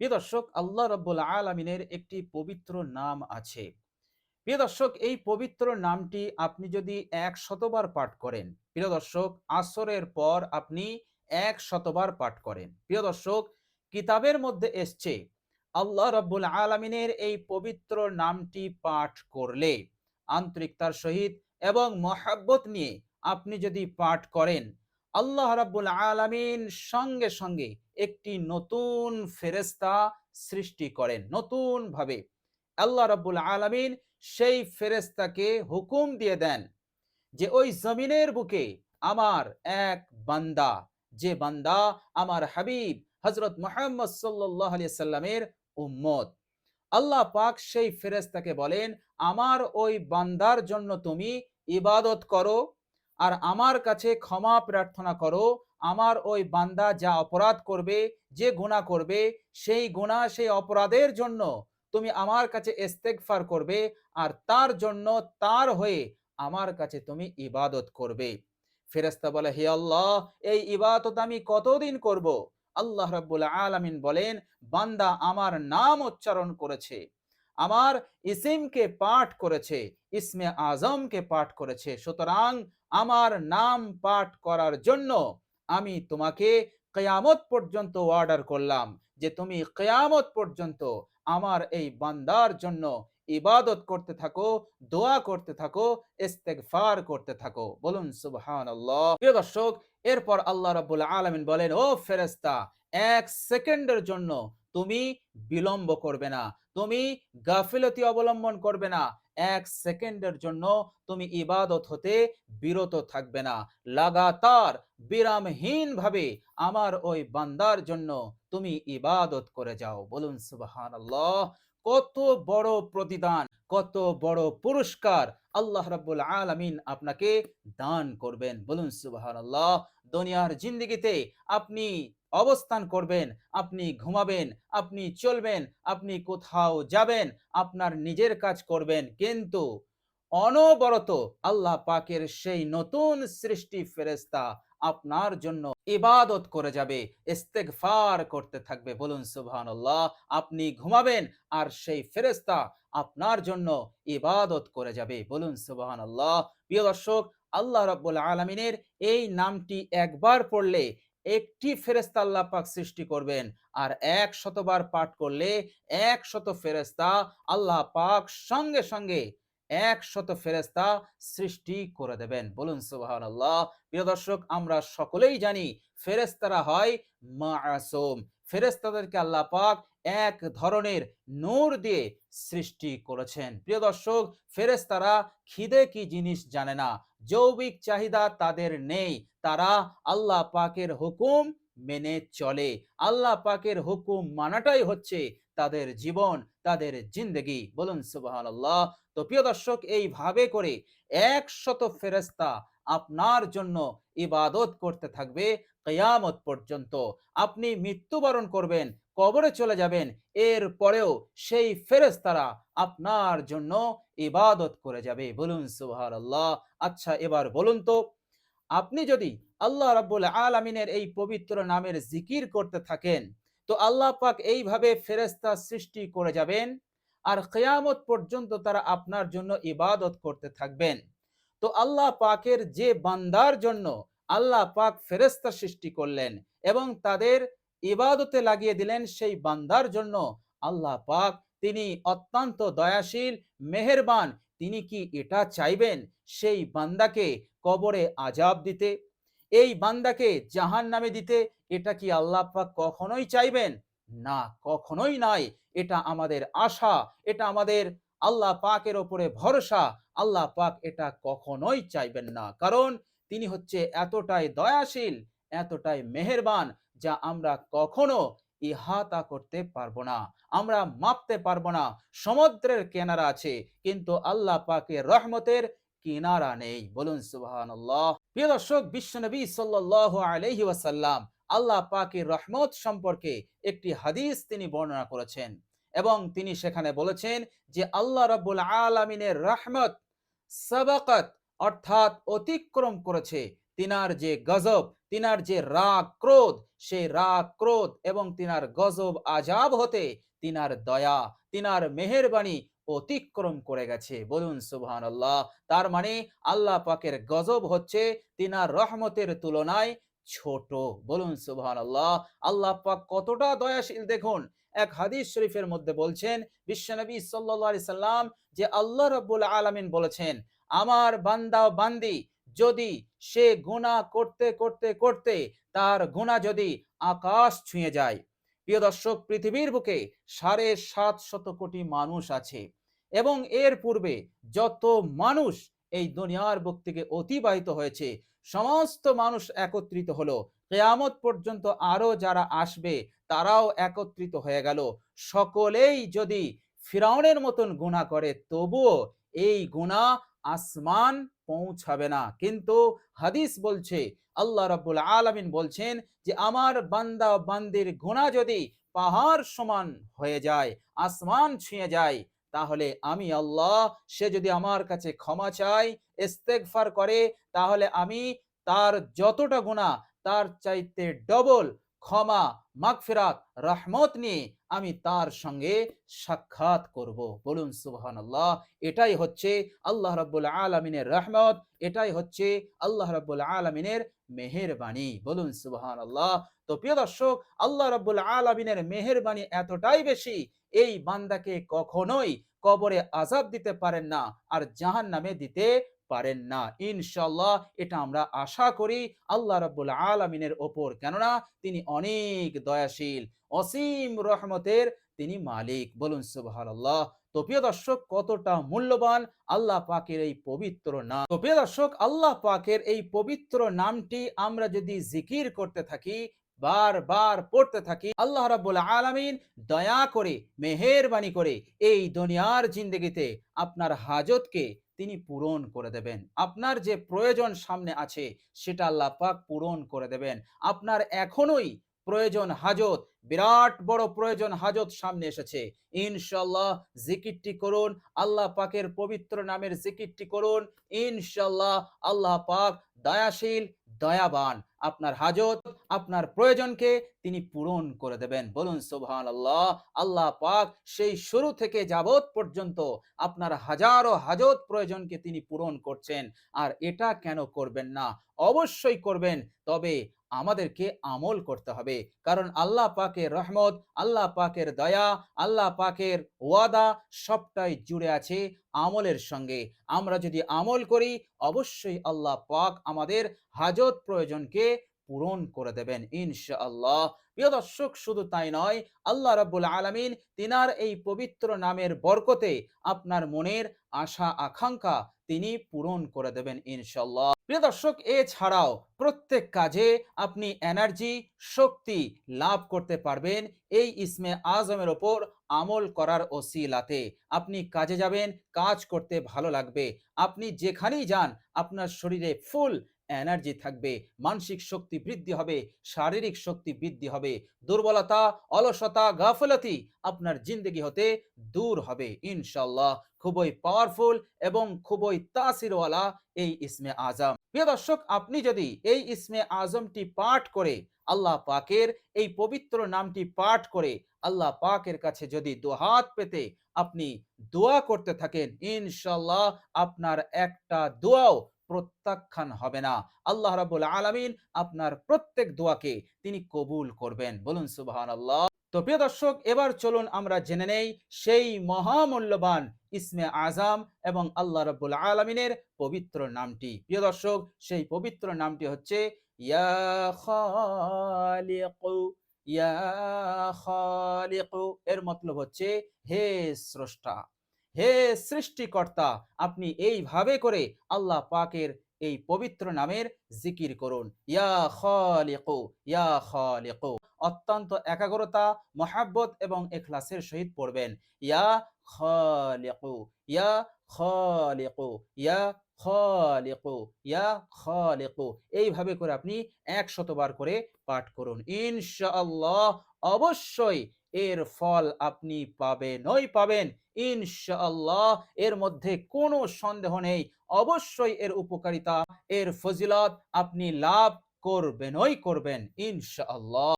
প্রিয় দর্শক, আল্লাহ রব্বুল আলমিনের একটি পবিত্র নাম আছে। প্রিয় দর্শক, এই পবিত্র নামটি আপনি যদি এক শতবার পাঠ করেন, প্রিয় দর্শক, আসরের পর আপনি এক শতবার পাঠ করেন। প্রিয় দর্শক, কিতাবের মধ্যে এসছে, আল্লাহ রব্বুল আলমিনের এই পবিত্র নামটি পাঠ করলে আন্তরিকতার সহিত এবং মহাব্বত নিয়ে আপনি যদি পাঠ করেন, আল্লাহ রাব্বুল আলামিন সঙ্গে সঙ্গে একটি নতুন ফেরেস্তা সৃষ্টি করেন নতুন ভাবে আল্লাহ রাব্বুল আলামিন সেই ফেরেস্তাকে হুকুম দিয়ে দেন যে ওই জমিনের বুকে আমার এক বান্দা, যে বান্দা আমার হাবিব হজরত মোহাম্মদ সাল্লাহ সাল্লামের উম্মত। আল্লাহ পাক সেই ফেরেস্তাকে বলেন, আমার ওই বান্দার জন্য তুমি ইবাদত করো আর আমার কাছে ক্ষমা প্রার্থনা করো আমার ওই বান্দা যা অপরাধ করবে, যে গুণা করবে, সেই গুণা সেই অপরাধের জন্য তুমি আমার কাছে ইস্তেগফার করবে আর তার জন্য তার হয়ে আমার কাছে তুমি ইবাদত করবে। ফেরেস্তা বলে, হে আল্লাহ, এই ইবাদত আমি কতদিন করব? আল্লাহ রাব্বুল আলামিন বলেন, বান্দা আমার নাম উচ্চারণ করেছে, আমার ইসিমকে পাঠ করেছে, ইসমে আজমকে পাঠ করেছে, সুতরাং আমার নাম পাঠ করার জন্য আমি তোমাকে কেয়ামত পর্যন্ত অর্ডার করলাম যে তুমি কেয়ামত পর্যন্ত আমার এই বান্দার জন্য ইবাদত করতে থাকো, দোয়া করতে থাকো, ইস্তেগফার করতে থাকো। বলুন সুবহান আল্লাহ প্রিয় দর্শক, এরপর আল্লাহ রাব্বুল আলামিন বলেন, ও ফেরেস্তা এক সেকেন্ডের জন্য তুমি বিলম্ব করবে না, তুমি গাফিলতি অবলম্বন করবে না এক সেকেন্ডের জন্য তুমি ইবাদত হতে বিরত থাকবে না। লাগাতার বিরামহীন ভাবে আমার ওই বান্দার জন্য তুমি ইবাদত করে যাও। বলুন সুবাহান কত বড় প্রতিদান, কত বড় পুরস্কার আল্লাহ রাব্বুল আলামিন আপনাকে দান করবেন। বলুন সুবাহান আল্লাহ দুনিয়ার জিন্দিগিতে আপনি অবস্থান করবেন, আপনি ঘুমাবেন, আপনি চলবেন, আপনি কোথাও যাবেন, আপনার নিজের কাজ করবেন। কিন্তু অনবরত আল্লাহ পাকের সেই নতুন সৃষ্টি ফেরেস্তা আপনার জন্য ইবাদত করে যাবে, ইস্তেগফার করতে থাকবে। বলুন, সুবহানাল্লাহ, আপনি ঘুমাবেন আর সেই ফেরেস্তা আপনার জন্য ইবাদত করে যাবে। বলুন, সুবহানাল্লাহ। প্রিয় দর্শক, আল্লাহ রাব্বুল আলামিনের এই নামটি একবার পড়লে একটি ফেরেস্তা আল্লাহ পাক সৃষ্টি করবেন। আর এক শতবার পাঠ করলে এক শত ফেরেস্তা আল্লাহ পাক সঙ্গে সঙ্গে এক শত ফেরেস্তা সৃষ্টি করে দেবেন। বলুন সুবাহান আল্লাহ প্রিয় দর্শক, আমরা সকলেই জানি ফেরেস্তারা হয় মাসুম ফেরেস্তাদেরকে আল্লাহ পাক এক ধরনের নূর দিয়ে সৃষ্টি করেছেন। প্রিয় দর্শক ফেরেস্তারা খিদে কি জিনিস জানে না। যৌবিক চাহিদা তাদের নেই। তারা আল্লাহ পাকের হুকুম মেনে চলে। আল্লাহ পাকের হুকুম মানাটাই হচ্ছে তাদের জীবন, তাদের জিন্দগি। বলুন আল্লাহ তো প্রিয় দর্শক, এইভাবে করে একশত ফেরেস্তা আপনার জন্য ইবাদত করতে থাকবে কেয়ামত পর্যন্ত। আপনি মৃত্যুবরণ করবেন, কবরে চলে যাবেন, এর পরেও সেই ফেরেস্তারা আপনার জন্য ইবাদত করে যাবে। বলুন সুহার আল্লাহ আচ্ছা এবার বলুন তো, আপনি যদি আল্লাহ রাব্বুল আলমিনের এই পবিত্র নামের জিকির করতে থাকেন, তো আল্লাহ পাক এইভাবে ফেরেস্তা সৃষ্টি করে যাবেন আর কেয়ামত পর্যন্ত তারা আপনার জন্য ইবাদত করতে থাকবেন। তো আল্লাহ পাকের যে বান্দার জন্য আল্লাহ পাক ফেরেস্তা সৃষ্টি করলেন এবং তাদের ইবাদতে লাগিয়ে দিলেন সেই বান্দার জন্য আল্লাহ পাক তিনি অত্যন্ত দয়াশীল, মেহেরবান। তিনি কি এটা চাইবেন? সেই বান্দাকে কবরে আজাব দিতে? এই বান্দাকে জাহান নামে দিতে? এটা কি আল্লাহ পাক কখনোই চাইবেন? না, কখনোই নাই। এটা আমাদের আশা, এটা আমাদের আল্লাহ পাকের ওপরে ভরসা। আল্লাহ পাক এটা কখনোই চাইবেন না। কারণ তিনি হচ্ছে এতটাই দয়াশীল, এতটাই মেহেরবান যা আমরা কখনো ইহাতা করতে পারব না। আমরা মাপতে পারব না। সমুদ্রের কেনারা আছে, কিন্তু আল্লাহ পাকের রহমতের কিনারা নেই। বলুন সুবহান প্রিয় দর্শক বিশ্বনবী সাল্লাহ আলহি ওয়াসাল্লাম আল্লাহ পাকের রহমত সম্পর্কে একটি হাদিস তিনি বর্ণনা করেছেন এবং তিনি সেখানে বলেছেন যে, আল্লাহ রাব্বুল আলামিনের রহমত সাবাকাত অর্থাৎ অতিক্রম করেছে। তিনার যে গজব, তিনার যে রাগ ক্রোধ, সেই রাগ ক্রোধ এবং তিনার গজব আজাব হতে তিনার দয়া, তিনার মেহেরবানি অতিক্রম করে গেছে। বলুন সুবহান আল্লাহ তার মানে আল্লাহ পাকের গজব হচ্ছে তিনার রহমতের তুলনায় ছোট। বলুন সুবহান আল্লাহ আল্লাহ পাক কতটা দয়াশীল দেখুন। এক হাদিস শরীফের মধ্যে বলছেন বিশ্বনবী সাল্লাল্লাহু সাল্লাম যে আল্লাহ রাব্বুল আলামিন বলেছেন, আমার বান্দা বান্দি, যদি সে গুনাহ করতে করতে করতে তার গুনাহ যদি আকাশ ছুঁয়ে যায়। প্রিয় দর্শক, পৃথিবীর বুকে সাড়ে সাত শত কোটি মানুষ আছে এবং এর পূর্বে যত মানুষ এই দুনিয়ার বুক থেকে অতিবাহিত হয়েছে, সমস্ত মানুষ একত্রিত হলো কেয়ামত পর্যন্ত আরও যারা আসবে, তারাও একত্রিত হয়ে গেল। সকলেই যদি ফিরাউনের মতন গুণা করে, তবুও এই গুণা আসমান পৌঁছাবে না। কিন্তু হাদিস বলছে, আল্লাহ রাব্বুল আলামিন বলছেন যে, আমার বান্দা বান্দির গুণা যদি পাহাড় সমান হয়ে যায়, আসমান ছুঁয়ে যায়, তাহলে আমি আল্লাহ, সে যদি আমার কাছে ক্ষমা চায়, ইস্তেগফার করে, তাহলে আমি তার যতটা গুণা তার চাইতে ডবল ক্ষমা, মাগফিরাত, রহমত নিয়ে আমি তার সঙ্গে সাক্ষাৎ করব। বলুন সুবহান আল্লাহ এটাই হচ্ছে আল্লাহ রাব্বুল আলমিনের রহমত, এটাই হচ্ছে আল্লাহ রাব্বুল আলমিনের মেহেরবাণী। বলুন সুবহান আল্লাহ তো প্রিয় দর্শক, আল্লাহ রাব্বুল আলমিনের মেহেরবাণী এতটাই বেশি, এই বান্দাকে কখনোই কবরে আজাব দিতে পারেন না, আর জাহান নামে দিতে পারেন না। ইনশাল্লাহ এটা আমরা আশা করি আল্লাহ রাব্বুল আলমিনের ওপর। কেননা তিনি অনেক দয়াশীল, অসীম রহমতের তিনি মালিক। বলুন সুবহানাল্লাহ। তো প্রিয় দর্শক, কতটা মূল্যবান আল্লাহ পাকের এই পবিত্র নাম। তো প্রিয় দর্শক, আল্লাহ পাকের এই পবিত্র নামটি আমরা যদি জিকির করতে থাকি, বারবার পড়তে থাকি, আল্লাহ রাব্বুল আলামিন দয়া করে, মেহেরবানি করে এই দুনিয়ার জিন্দগিতে আপনার হাজতকে তিনি পূরণ করে দেবেন। আপনার যে প্রয়োজন সামনে আছে, সেটা আল্লাহ পাক পূরণ করে দেবেন। আপনার এখনোই প্রয়োজন হাজত, বিরাট বড় প্রয়োজন হাজত সামনে এসেছে। ইনশাল্লাহ জিকিরটি করুন, আল্লাহ পাকের পবিত্র নামের জিকিরটি করুন ইনশাল্লাহ আল্লাহ পাক দয়াশীল, দয়াবান। আপনার হাজত, আপনার প্রয়োজনকে তিনি পূরণ করে দেবেন। বলুন সোভান আল্লাহ আল্লাহ পাক সেই শুরু থেকে যাবত পর্যন্ত আপনার হাজারো হাজত প্রয়োজনকে তিনি পূরণ করছেন। আর এটা কেন করবেন না? অবশ্যই করবেন, তবে আমাদেরকে আমল করতে হবে। কারণ আল্লাহ পাকের রহমত, আল্লাহ পাকের দয়া, আল্লাহ পাকের ওয়াদা সবটাই জুড়ে আছে আমলের সঙ্গে। আমরা যদি আমল করি, অবশ্যই আল্লাহ পাক আমাদের হাজত প্রয়োজনকে পূরণ করে দেবেন ইনশাআল্লাহ। প্রিয় দর্শক, শুধু তাই নয়, আল্লাহ রাব্বুল আলামিন তিনার এই পবিত্র নামের বরকতে আপনার মনের আশা, আকাঙ্ক্ষা তিনি পূরণ করে দেবেন ইনশাল্লাহ প্রিয় দর্শক, এছাড়াও প্রত্যেক কাজে আপনি এনার্জি শক্তি লাভ করতে পারবেন। এই ইসমে আজমের ওপর আমল করার ওসিলাতে আপনি কাজে যাবেন, কাজ করতে ভালো লাগবে। আপনি যেখানেই যান, আপনার শরীরে ফুল এনার্জি থাকবে, মানসিক শক্তি বৃদ্ধি হবে, শারীরিক শক্তি বৃদ্ধি হবে, দুর্বলতা, অলসতা, গাফলতি আপনার জিন্দগি হতে দূর হবে ইনশাল্লাহ খুবই পাওয়ারফুল এবং খুবই তাসিরওয়ালা এই ইসমে আজম। প্রিয় দর্শক, আপনি যদি এই ইসমে আজমটি পাঠ করে আল্লাহ পাকের এই পবিত্র নামটি পাঠ করে আল্লাহ পাকের কাছে যদি দোহাত পেতে আপনি দোয়া করতে থাকেন ইনশাল্লাহ আপনার একটা দোয়াও প্রত্যাখ্যান হবে না। আল্লাহ রাবুল আলমিন আপনার প্রত্যেক দোয়াকে তিনি কবুল করবেন। বলুন সুবাহান আল্লাহ তো প্রিয় দর্শক, এবার চলুন আমরা জেনে নেই সেই মহামূল্যবান ইসমে আজাম এবং আল্লাহ রাবুল আলমিনের পবিত্র নামটি। প্রিয় দর্শক, সেই পবিত্র নামটি হচ্ছে ইয়া ইয়া এর মতলব হচ্ছে হে স্রষ্টা, হে সৃষ্টিকর্তা, আপনি এইভাবে করে আল্লাহ পাকের এই পবিত্র নামের জিকির করুন। ইয়া অত্যন্ত একাগ্রতা, মহাব্বত এবং এখলাসের সহিত পড়বেন। ইয়া খালিকু ইয়া খালিকু ইয়া খালিকু ইয়া খালিকু। এইভাবে করে আপনি এক শতবার করে পাঠ করুন। ইনশাআল্লাহ অবশ্যই এর ফল আপনি পাবেনই পাবেন, ইনশাআল্লাহ, এর মধ্যে কোনো সন্দেহ নেই। অবশ্যই এর উপকারিতা, এর ফজিলত আপনি লাভ করবেনই করবেন, ইনশাআল্লাহ।